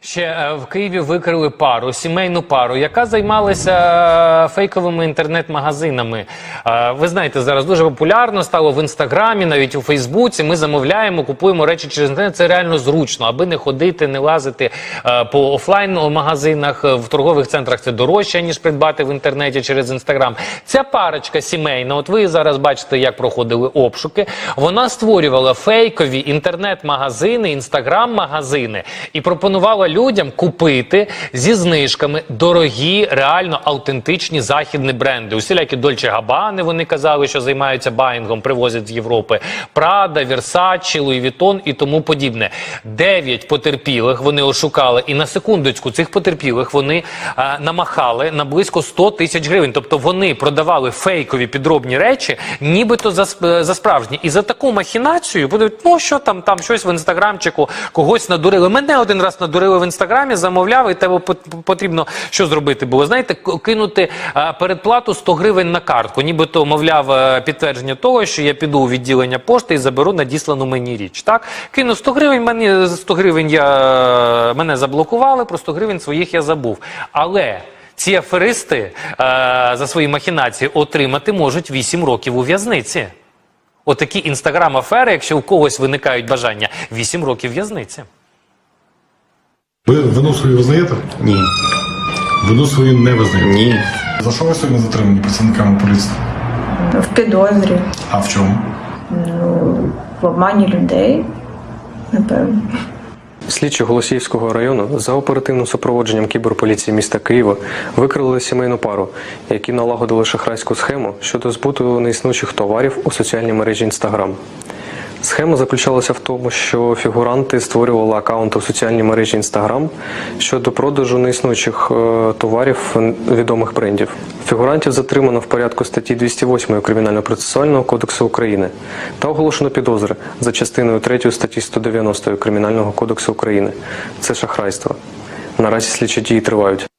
Ще е, в Києві викрили пару, сімейну пару, яка займалася е, фейковими інтернет-магазинами. Е, Ви знаєте, зараз дуже популярно стало в інстаграмі, навіть у Фейсбуці. Ми замовляємо, купуємо речі через інтернет. Це реально зручно, аби не ходити, не лазити по офлайн магазинах. В торгових центрах це дорожче ніж придбати в інтернеті через інстаграм. Ця парочка сімейна. От ви зараз бачите, як проходили обшуки. Вона створювала фейкові інтернет-магазини, інстаграм-магазини і пропонувала людям купити зі знижками дорогі, реально автентичні західні бренди. Усілякі Дольче Габани вони казали, що займаються баїнгом, привозять з Європи. Прада, Версачі, Луї Вітон і тому подібне. Дев'ять потерпілих вони ошукали, і на секундочку цих потерпілих вони е, намахали на близько 100 тисяч гривень. Тобто вони продавали фейкові підробні речі, нібито за, за справжні. І за таку махінацію будуть, ну що там, там щось в інстаграмчику, когось надурили. Мене один раз надурили в інстаграмі, замовляв, і тебе потрібно що зробити було? Знаєте, кинути е, передплату 100 гривень на картку, нібито, мовляв, е, підтвердження того, що я піду у відділення пошти і заберу надіслану мені річ. Так? Кину 100 гривень, мені 100 гривень я, мене заблокували, про 100 гривень своїх я забув. Але ці аферисти е, за свої махінації отримати можуть 8 років у в'язниці. Отакі інстаграм-афери, якщо у когось виникають бажання, 8 років в'язниці. Ви вину свою визнаєте? Ні. Вину свою не визнаєте. Ні. За що ви сьогодні затримані працівниками поліції? В підозрі, А в чому? в обмані людей, напевно. Слідчі Голосіївського району за оперативним супроводженням кіберполіції міста Києва викрили сімейну пару, які налагодили шахрайську схему щодо збуту неіснуючих товарів у соціальній мережі Інстаграм. Схема заключалася в тому, що фігуранти створювали аккаунти у соціальній мережі Інстаграм щодо продажу неіснуючих е, товарів відомих брендів. Фігурантів затримано в порядку статті 208 Кримінально-процесуального кодексу України та оголошено підозри за частиною 3 статті 190 Кримінального кодексу України. Це шахрайство. Наразі слідчі дії тривають.